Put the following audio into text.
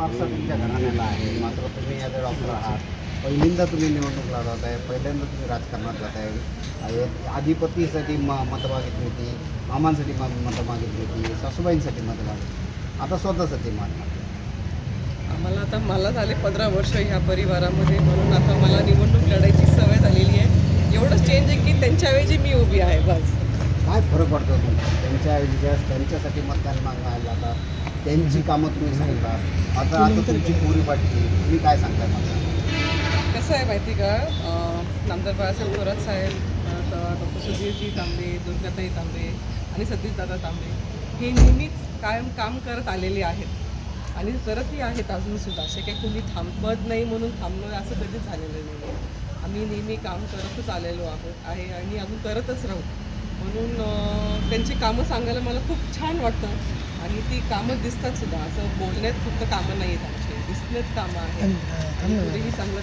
वारसा तुमच्या घराण्याला आहे. मात्र तुम्ही अ डॉक्टर आहात. पहिल्यांदा तुम्ही निवडणूक लढवत आहे. पहिल्यांदा तुम्ही राजकारणात जात आहे. आधिपतीसाठी म मतं मागितली होती. मामांसाठी म मतं मागितली होती. सासूबाईंसाठी मतं मागितली आता स्वतःसाठी मत मागते आम्हाला आता मला झाले पंधरा वर्ष ह्या परिवारामध्ये. म्हणून आता मला निवडणूक लढायची सवय झालेली आहे. एवढंच चेंज आहे की त्यांच्याऐवजी मी उभी आहे. बस. काय फरक पडतो? तुमचा त्यांच्या ज्या त्यांच्यासाठी मतदान मागायला जातात त्यांची कामं तुम्ही सांगता. आता आता तुमची पोरी वाटली तुम्ही काय सांगताय कसं आहे माहिती का? अं, नामदार बाळासाहेब थोरात साहेब आता डॉक्टर सुधीरजी तांबे दुर्गाताई तांबे आणि सतीशदादा तांबे हे नेहमीच कायम काम करत आलेले आहेत. आणि करतही आहेत अजूनसुद्धा असे काही कुणी थांबत नाही म्हणून थांबणं असं कधीच झालेलं नाही आम्ही नेहमी काम करतच आलेलो आहोत आहे आणि अजून करतच राहू. म्हणून त्यांची कामं सांगायला मला खूप छान वाटतं. आणि ती कामं दिसतात सुद्धा. असं बोलण्यात फक्त कामं नाही आहेत आमची. दिसण्यात कामं आहेत. चांगलं